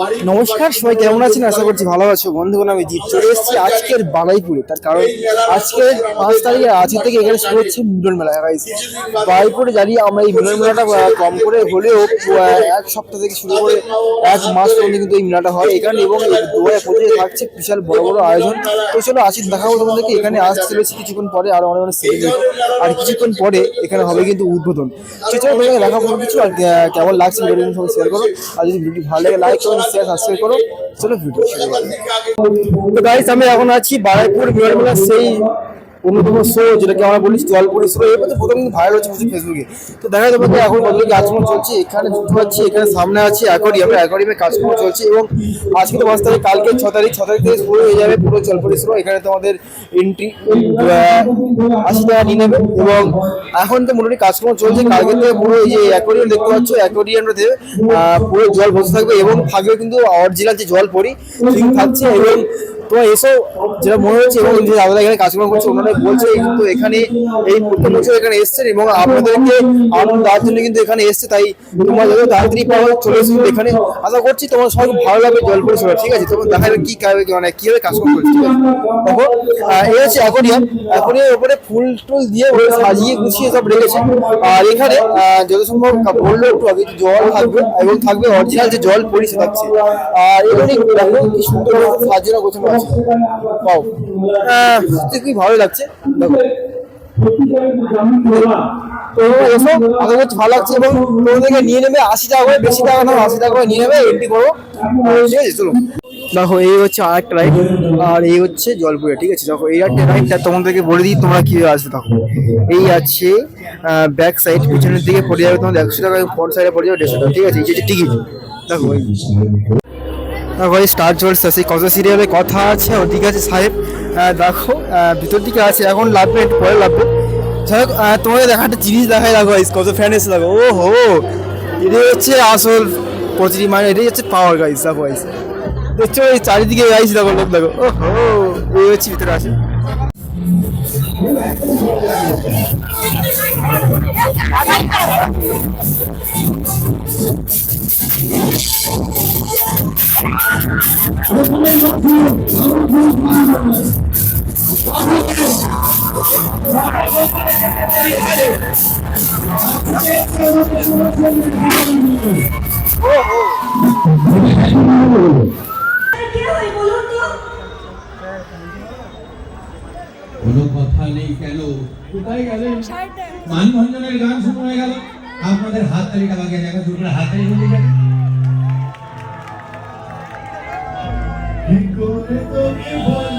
নমস্কার সবাই কেমন আছেন? আশা করছি ভালো আছো। বন্ধুগণ আমি জিৎ চলে এসেছি আজকের বালাইপুরে। তার কারণ আজকে পাঁচ তারিখে আজকে থেকে এখানে শুরু হচ্ছে মিলন মেলা। guys। বালাইপুরে জানি আমরা এই মিলন মেলাটা কম করে হলেও এক সপ্তাহ থেকে শুরু করে এক মাস পর্যন্ত কিন্তু এই মেলাটা হয়। এখানে এবং দু হাজার পঁচিশে থাকছে বিশাল বড় বড় আয়োজন। তো চলো আসি দেখাবো তোমাদেরকে। এখানে আসতে চলেছে কিছুক্ষণ পরে আরও অনেক অনেক আর কিছুক্ষণ পরে এখানে হবে কিন্তু উদ্বোধন। সে চলো তোমাকে দেখাবো কিছু আর কেমন লাগছে সবাই শেয়ার করো। আর যদি ভিডিওটি ভালো লাগে লাইক করো শেয়ার করো চলো ভিডিও। তো গাইস আমি এখন আছি বারাইপুর বিমান মেলার সেই অন্যতম শো যেটাকে আমরা বলি জলপুরি শো এবার প্রথম কিন্তু ভাইরাল হচ্ছে ফেসবুকে তো দেখা যাবে এখন কতগুলো কাজকর্ম চলছে, এখানে যুক্ত হচ্ছে, এখানে সামনে আছে অ্যাকোরিয়াম অ্যাকোরিয়ামে কাজকর্ম চলছে এবং আজকে তো পাঁচ তারিখ, কালকে ছ তারিখ ছ তারিখ থেকে শুরু হয়ে যাবে পুরো জলপুরি শো এখানে তোমাদের এন্ট্রি আশি টাকা নিয়ে নেবে এবং এখন তো মোটামুটি কাজকর্ম চলছে, কালকে থেকে পুরো এই যে অ্যাকোরিয়াম দেখতে পাচ্ছ অ্যাকোরিয়ামটাতে পুরো জল বসে থাকবে এবং থাকবে কিন্তু অরিজিনাল যে জল পরি থাকছে এবং তোমার এসো, যেটা মনে হচ্ছে এবং যে দাদা এখানে কাজকর্ম করছে ওনারা বলছে কিন্তু এখানে এই প্রথম বছর এখানে এসছেন এবং আপনাদেরকে আনন্দ দেওয়ার জন্য কিন্তু এখানে এসছে, তাই তোমরা যত তাড়াতাড়ি পারো চলে এসে এখানে। আশা করছি তোমার সবাই ভালো লাগবে জল পরিষেবা ঠিক আছে? তোমার দেখা যাবে কি মানে কীভাবে কাজকর্ম করছে, ঠিক আছে? এই হচ্ছে অ্যাকোরিয়াম অ্যাকোরিয়ামের উপরে ফুল টুল দিয়ে সাজিয়ে গুছিয়ে সব রেখেছে। আর এখানে যত সম্ভব বলল একটু আগে জল থাকবে, এবং থাকবে অরিজিনাল যে জল পরিষে থাকছে আর এখানে কি সুন্দর সাজানো গোছানো খুবই ভালো লাগছে এসো আশা করছি ভালো লাগছে এবং তোমাদেরকে নিয়ে নেবে। আশি টাকা করে, বেশি টাকা না, আশি টাকা করে নিয়ে নেবে এন্ট্রি করো। ঠিক আছে, চলো। দেখো, এই হচ্ছে আর একটা রাইড আর এই হচ্ছে জলপুরে, ঠিক আছে? দেখো, এই একটা রাইডটা তোমাদেরকে বলে দিই, তোমরা কি আসবে, দেখো। এই আছে ব্যাক সাইড পিছনের দিকে পড়ে যাবে তোমাদের একশো টাকা ফ্রন্ট সাইডে পড়ে যাবে দেড়শো টাকা, ঠিক আছে? এই যে টিকিট দেখো। দেখো স্টার চলছে। সেই কত সিরিয়ালে কথা আছে? ওদিকে আছে, সাহেব। দেখো ভিতর দিকে আছে। এখন লাগবে, একটু পরে লাগবে। যাই হোক তোমাকে দেখা একটা জিনিস দেখাই দেখো এই কত ফ্যান এসে দেখো। ও হো এটাই হচ্ছে আসল প্রতিটি মানে এটাই হচ্ছে পাওয়ার গাইস দেখো গাইস দেখছ, এই চারিদিকে গাইস দেখো, লোক, দেখো। ও হো এই হচ্ছে ভিতরে আছে বলুন তো কোনো কথা নেই কেন? কোথায় গেলেন মানভঞ্জনের গান শুরু হয়ে গেল। আপনাদের হাত তালিকা বাকি জায়গা শুরু করে হাত তালি কি করে তোকে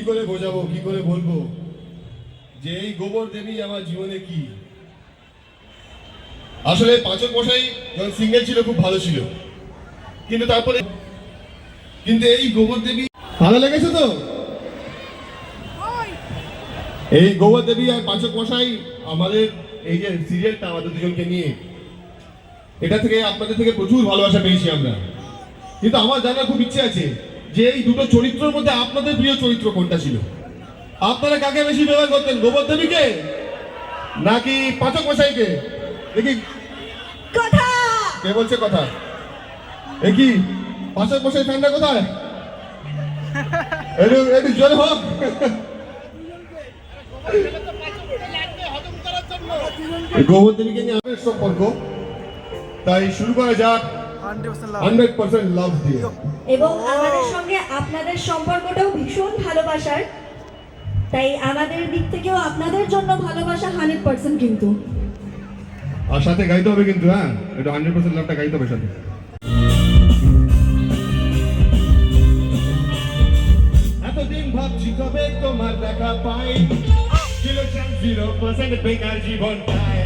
কি করে বোঝাবো কি করে বলব? যে এই গোবর দেবী আমার জীবনে কি? আসলে পাচক মশাই যখন সিঙ্গেল ছিল খুব ভালো ছিল। কিন্তু তারপরে কিন্তু এই গোবর দেবী ভালো লেগেছে তো? এই গোবর দেবী আর পাঁচক মশাই আমাদের এই যে সিরিয়ালটা আমাদের দুজনকে নিয়ে এটা থেকে আপনাদের থেকে প্রচুর ভালোবাসা পেয়েছি আমরা। কিন্তু আমার জানার খুব ইচ্ছে আছে। যে এই দুটো চরিত্রের মধ্যে আপনাদের প্রিয় চরিত্র কোনটা ছিল? আপনারা কাকে বেশি ব্যবহার করতেন গোবর দেবীকে নাকি পাচক মশাইকে দেখি। কথা! কে বলছে কথা? দেখি। কি পাচক মশাই ফ্যানটা কোথায়? একটু একটু জোরে হোক। গোবর দেবীকে নিয়ে আমাদের সম্পর্ক। তাই শুরু করা যাক। হান্ড্রেড পার্সেন্ট লাভ দিয়ে। এবং আমাদের সঙ্গে আপনাদের সম্পর্কটাও ভীষণ ভালোবাসার। তাই আমাদের দিক থেকেও আপনাদের জন্য ভালোবাসা হান্ড্রেড পার্সেন্ট কিন্তু। আর সাথে গাইতে হবে কিন্তু হ্যাঁ? এটা হান্ড্রেড পার্সেন্ট লাভটা গাইতে হবে সাথে। এতদিন ভাবছি কবে তোমার দেখা পাই। ছিল চান্স জিরো পার্সেন্ট বেকার জীবনটাই